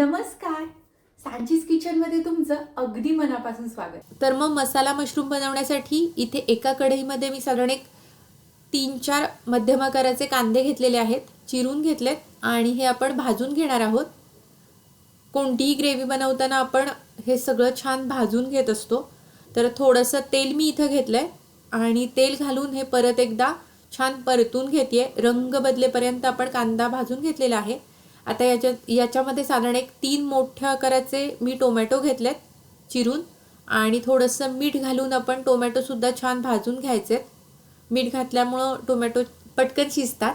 नमस्कार. सांचीज किचनमध्ये तुमचं अगदी मनापासून स्वागत. तर मग मसाला मशरूम बनवण्यासाठी इथे एका कढईमध्ये मी साधारण एक तीन चार मध्यम आकाराचे कांदे घेतलेले आहेत चिरून घेतलेत आणि हे आपण भाजून घेणार आहोत. कोणतीही ग्रेव्ही बनवताना आपण हे सगळं छान भाजून घेत असतो. तर थोडंसं तेल मी इथं घेतलं आहे आणि तेल घालून हे परत एकदा छान परतून घेते रंग बदलेपर्यंत आपण कांदा भाजून घेतलेला आहे. आता याच्यात याच्यामध्ये साधारण एक तीन मोठ्या आकाराचे मी टोमॅटो घेतलेत चिरून आणि थोडंसं मीठ घालून आपण टोमॅटोसुद्धा छान भाजून घ्यायचे मीठ घातल्यामुळं टोमॅटो पटकन शिजतात.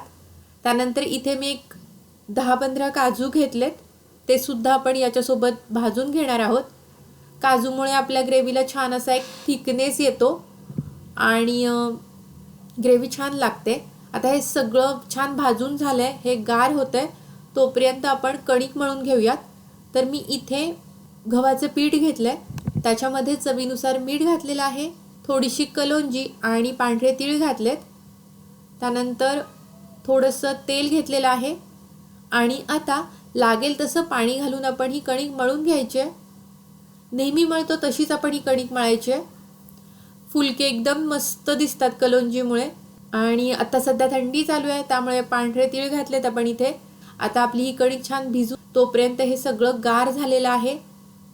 त्यानंतर इथे मी एक दहा पंधरा काजू घेतलेत. ते सुद्धा आपण याच्यासोबत भाजून घेणार आहोत. काजूमुळे आपल्या ग्रेव्हीला छान असा एक थिकनेस येतो आणि ग्रेव्ही छान लागते. आता हे सगळं छान भाजून झालं आहे हे गार होतं आहे तोपर्यंत आपण कणिक मळून घेऊयात. तर मी इथे गव्हाचं पीठ घेतलं आहे त्याच्यामध्ये चवीनुसार मीठ घातलेलं आहे. थोडीशी कलोंजी आणि पांढरे तीळ घातलेत. त्यानंतर थोडंसं तेल घेतलेलं आहे. आणि आता लागेल तसं पाणी घालून आपण ही कणिक मळून घ्यायची आहे. नेहमी मळतो तशीच आपण ही कणिक मळायची आहे. फुलके एकदम मस्त दिसतात कलोंजीमुळे. आणि आता सध्या थंडी चालू आहे त्यामुळे पांढरे तीळ घातलेत आपण इथे. आता आपली ही कणिक छान भिजू तोपर्यंत हे सगळं गार झालेलं आहे.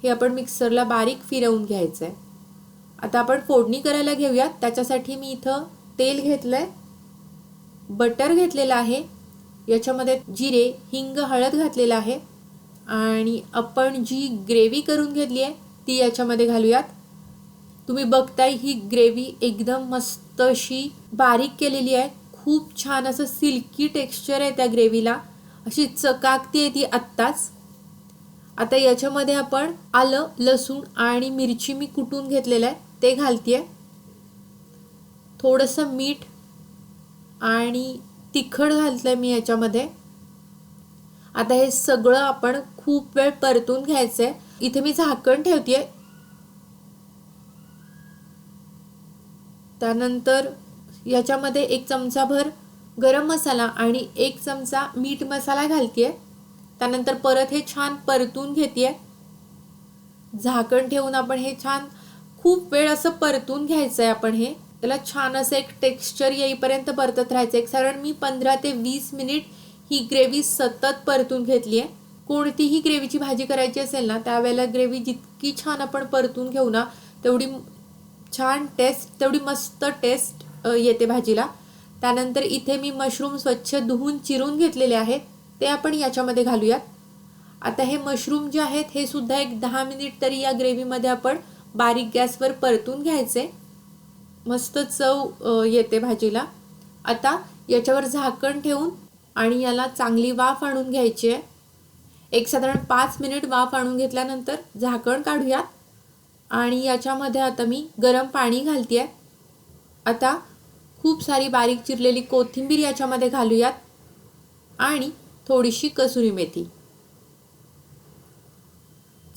हे आपण मिक्सरला बारीक फिरवून घ्यायचं आहे आता आपण फोडणी करायला घेऊयात. त्याच्यासाठी मी इथं तेल घेतलं आहे बटर घेतलेलं आहे. याच्यामध्ये जिरे हिंग हळद घातलेलं आहे. आणि आपण जी ग्रेव्ही करून घेतली आहे ती याच्यामध्ये घालूयात. तुम्ही बघताय ही ग्रेव्ही एकदम मस्त अशी बारीक केलेली आहे. खूप छान असं सिल्की टेक्स्चर आहे त्या ग्रेव्हीला. अशी चकाकती आहे ती आत्ताच. आता याच्यामध्ये आपण आलं लसूण आणि मिरची मी कुटून घेतलेलं आहे ते घालते थोडंसं मीठ आणि तिखट घातलं आहे मी याच्यामध्ये. आता हे सगळं आपण खूप वेळ परतून घ्यायचं आहे इथे मी झाकण ठेवते त्यानंतर याच्यामध्ये एक चमचाभर गरम मसाला आणि एक चमचा मीठ मसाला घालते त्यानंतर परत हे छान परतून घेते झाकण ठेवून आपण हे छान खूप वेळ असं परतून घ्यायचं आहे आपण हे. त्याला छान असं एक टेक्स्चर येईपर्यंत परतत राहायचं. आहे साधारण मी पंधरा ते वीस मिनिट ही ग्रेव्ही सतत परतून घेतली आहे कोणतीही ग्रेव्हीची भाजी करायची असेल ना त्यावेळेला ग्रेव्ही जितकी छान आपण परतून घेऊ ना तेवढी छान टेस्ट तेवढी मस्त टेस्ट येते भाजीला. त्यानंतर इथे मी मशरूम स्वच्छ धुवून चिरून घेतलेले आहेत. ते आपण याच्यामध्ये घालूयात. आता हे मशरूम जे आहेत हे सुद्धा एक दहा मिनिट तरी या ग्रेव्हीमध्ये आपण बारीक गॅसवर परतून घ्यायचे. मस्त चव येते भाजीला. आता याच्यावर झाकण ठेवून आणि याला चांगली वाफ आणून घ्यायची आहे. एक साधारण पाच मिनिट वाफ आणून घेतल्यानंतर झाकण काढूयात. आणि याच्यामध्ये आता मी गरम पाणी घालते आहे आता खूप सारी बारीक चिरलेली कोथिंबीर याच्यामध्ये घालूयात. आणि थोडीशी कसुरी मेथी.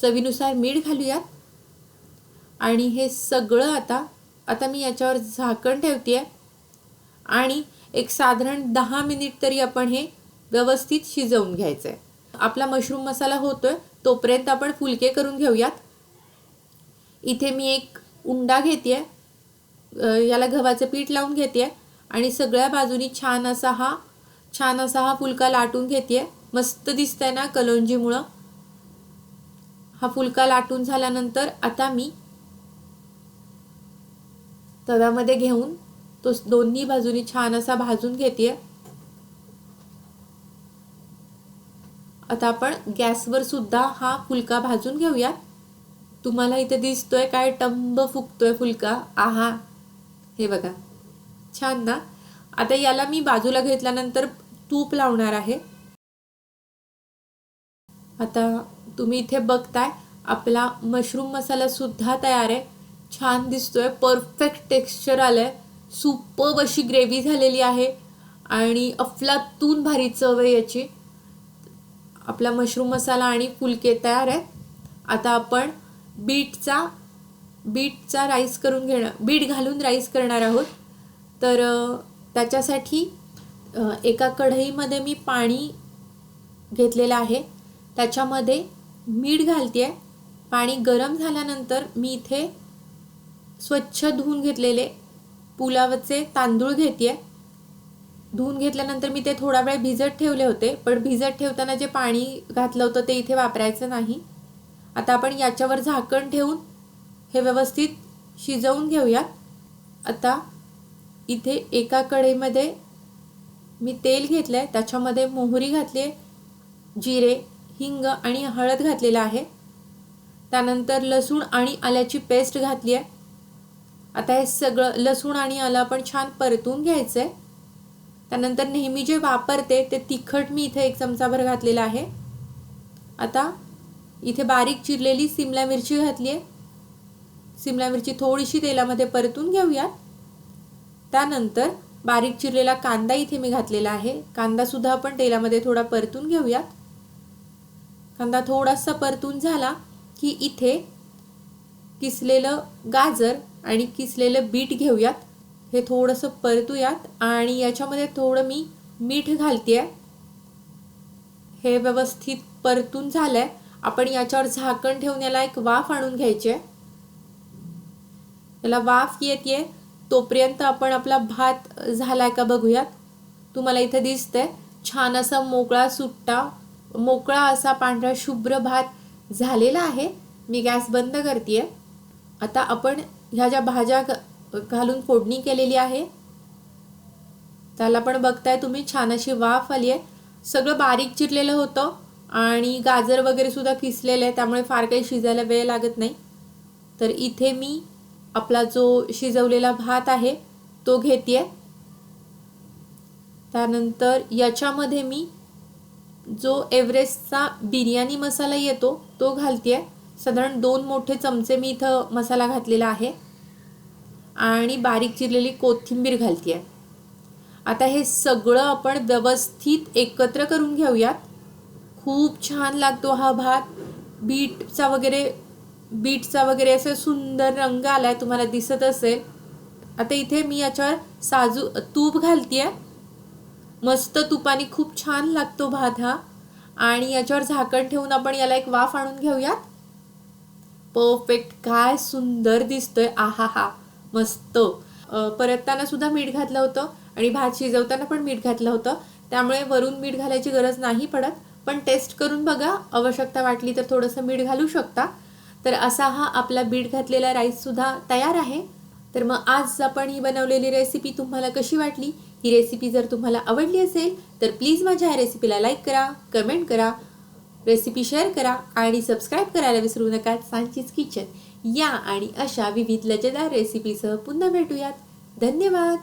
चवीनुसार मीठ घालूयात. आणि हे सगळं आता आता मी याच्यावर झाकण ठेवते आणि एक साधारण दहा मिनिट तरी आपण हे व्यवस्थित शिजवून घ्यायचं आहे आपला मशरूम मसाला होतो आहे तोपर्यंत आपण फुलके करून घेऊयात. इथे मी एक उंडा घेते आहे याला गव्हाचं पीठ लावून घेते आणि सगळ्या बाजूनी छान असा हा छान असा हा फुलका लाटून घेते मस्त दिसतंय ना कलोंजीमुळं? हा फुलका लाटून झाल्यानंतर आता मी तव्यामध्ये घेऊन तो दोन्ही बाजूनी छान असा भाजून घेते आता आपण गॅसवर सुद्धा हा फुलका भाजून घेऊयात. तुम्हाला इथे दिसतोय काय टंब फुकतोय फुलका? आहा. हे बघा. छान ना? आता याला मी बाजूला घेतल्यानंतर तूप लावणार आहे. आता तुम्ही इथे बघताय आपला मशरूम मसाला सुद्धा तयार आहे. छान दिसतोय परफेक्ट टेक्स्चर आलंय. सुपब अशी ग्रेव्ही झालेली आहे. आणि अफलातून भारी चव आहे याची. आपला मशरूम मसाला आणि फुलके तयार आहेत. आता आपण बीटचा बीटचा राईस करून घेणं बीट घालून राईस करणार आहोत. तर त्याच्यासाठी एका कढईमध्ये मी पाणी घेतलेलं आहे. त्याच्यामध्ये मीठ घालते पाणी गरम झाल्यानंतर मी इथे स्वच्छ धुवून घेतलेले पुलावचे तांदूळ घेते धुवून घेतल्यानंतर मी ते थोडा वेळ भिजत ठेवले होते पण भिजत ठेवताना जे पाणी घातलं होतं ते इथे वापरायचं नाही. आता आपण याच्यावर झाकण ठेवून हे व्यवस्थित शिजवून घेऊयात आता इथे एका कढईमध्ये मी तेल घेतलं आहे त्याच्यामध्ये मोहरी घातली आहे जिरे हिंग आणि हळद घातलेलं आहे. त्यानंतर लसूण आणि आल्याची पेस्ट घातली आहे आता हे सगळं लसूण आणि आलं आपण छान परतून घ्यायचं आहे त्यानंतर नेहमी जे वापरते ते तिखट मी इथे एक चमचाभर घातलेलं आहे. आता इथे बारीक चिरलेली सिमला मिरची घातली आहे सिमला मिरची थोडीशी तेलामध्ये परतून घेऊयात. त्यानंतर बारीक चिरलेला कांदा इथे मी घातलेला आहे. कांदासुद्धा आपण तेलामध्ये थोडा परतून घेऊयात. कांदा थोडासा परतून झाला की इथे किसलेलं गाजर आणि किसलेलं बीट घेऊयात. हे थोडंसं परतूयात आणि याच्यामध्ये थोडं मी मीठ घालते हे व्यवस्थित परतून झालं आहे आपण याच्यावर झाकण ठेवण्याला एक वाफ आणून घ्यायची आहे. त्याला वाफ येते तोपर्यंत आपण आपला भात झालाय का बघूयात. तुम्हाला इथे दिसतंय छान असा मोकळा सुट्टा मोकळा असा पांढरा शुभ्र भात झालेला आहे. मी गॅस बंद करते आता आपण ह्या ज्या भाज्या घालून फोडणी केलेली आहे त्याला पण बघताय तुम्ही छान अशी वाफ आली आहे. सगळं बारीक चिरलेलं होतं आणि गाजर वगैरे सुद्धा किसलेलं आहे त्यामुळे फार काही शिजायला वेळ लागत नाही. तर इथे मी आपला जो शिजवलेला भात आहे तो घेते त्यानंतर याच्यामध्ये मी जो एव्हरेस्टचा बिर्याणी मसाला येतो तो घालते साधारण दोन मोठे चमचे मी इथं मसाला घातलेला आहे. आणि बारीक चिरलेली कोथिंबीर घालते आता हे सगळं आपण व्यवस्थित एकत्र करून घेऊयात. खूप छान लागतो हा भात. बीटचा वगैरे बीटचा वगैरे असं सुंदर रंग आलाय तुम्हाला दिसत असेल. आता इथे मी याच्यावर साजू तूप घालतीये. मस्त तुपाने खूप छान लागतो भात हा. आणि याच्यावर झाकण ठेवून आपण याला एक वाफ आणून घेऊयात. परफेक्ट काय सुंदर दिसतोय. आहा हा मस्त परतताना सुद्धा मीठ घातलं होतं आणि भात शिजवताना पण मीठ घातलं होतं. त्यामुळे वरून मीठ घालायची गरज नाही पडत. पण टेस्ट करून बघा. आवश्यकता वाटली तर थोडंसं मीठ घालू शकता. तर असा हा आपला बीट घातलेला राईससुद्धा तयार आहे. तर मग आज आपण ही बनवलेली रेसिपी तुम्हाला कशी वाटली? ही रेसिपी जर तुम्हाला आवडली असेल तर प्लीज माझ्या ह्या रेसिपीला लाईक करा कमेंट करा रेसिपी शेअर करा आणि सबस्क्राईब करायला विसरू नका. सांचीज किचन या आणि अशा विविध लजेदार रेसिपीसह पुन्हा भेटूयात. धन्यवाद!